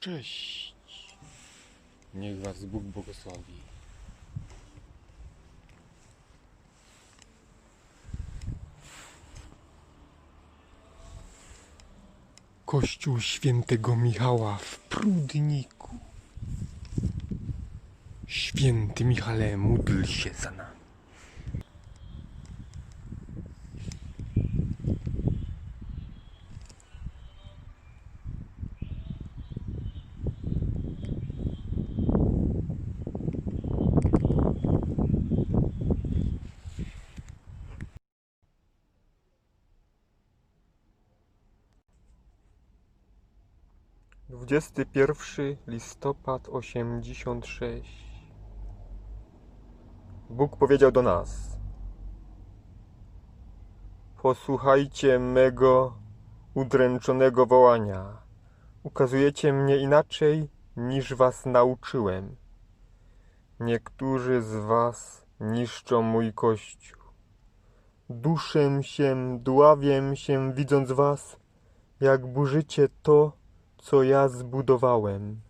Cześć! Niech Was Bóg błogosławi. Kościół świętego Michała w Prudniku. Święty Michale, módl się za nas. 21 listopad 86 Bóg powiedział do nas Posłuchajcie mego udręczonego wołania. Ukazujecie mnie inaczej niż was nauczyłem. Niektórzy z was niszczą mój kościół. Duszę się, dławiem się, widząc was, jak burzycie to, co ja zbudowałem.